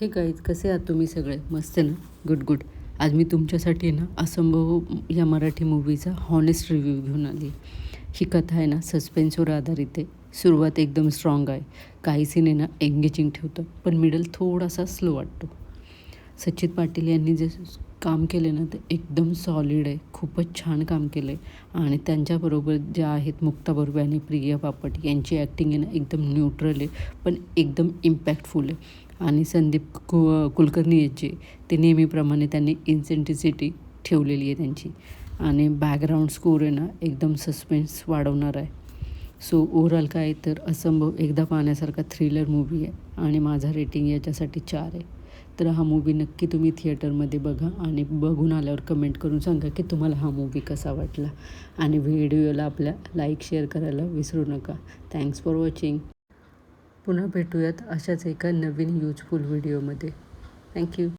हे गाईज कसे आहात तुम्ही सगळे? मस्त ना? गुड गुड आज मी तुमच्यासाठी ना असंभव या मराठी मूवीचा हॉनेस्ट रिव्ह्यू घेऊन आली ही कथा आहे ना सस्पेन्सवर आधारित आहे. सुरुवात एकदम स्ट्रॉंग आहे. काही सीन आहे ना एंगेजिंग ठेवतं. पण मिडल थोडासा स्लो वाटतो. सचित पाटील यांनी जे काम केले ना ते एकदम सॉलिड आहे. खूपच छान काम केलं आहे आणि त्यांच्याबरोबर ज्या आहेत मुक्ता बर्वे आणि प्रिया बापट यांची ॲक्टिंग आहे ना एकदम न्यूट्रल आहे पण एकदम इम्पॅक्टफुल आहे. आणि संदीप कु कुलकर्णी याचे ते नेहमीप्रमाणे त्यांनी इन्सेंटिसिटी ठेवलेली आहे त्यांची. आणि बॅकग्राऊंड स्कोर आहे ना एकदम सस्पेन्स वाढवणार आहे. सो ओव्हरऑल काय तर असंभव एकदा पाहण्यासारखा थ्रिलर मूवी आहे. आणि माझा रेटिंग याच्यासाठी चार आहे. तर हा मूवी नक्की तुम्ही थिएटरमध्ये बघा आणि बघून आल्यावर कमेंट करून सांगा की तुम्हाला हा मूवी कसा वाटला. आणि व्हिडिओला आपल्या लाईक शेअर करायला विसरू नका. थँक्स फॉर वॉचिंग पुन्हा भेटूयात अशाच एका नवीन यूजफुल व्हिडिओमध्ये थँक्यू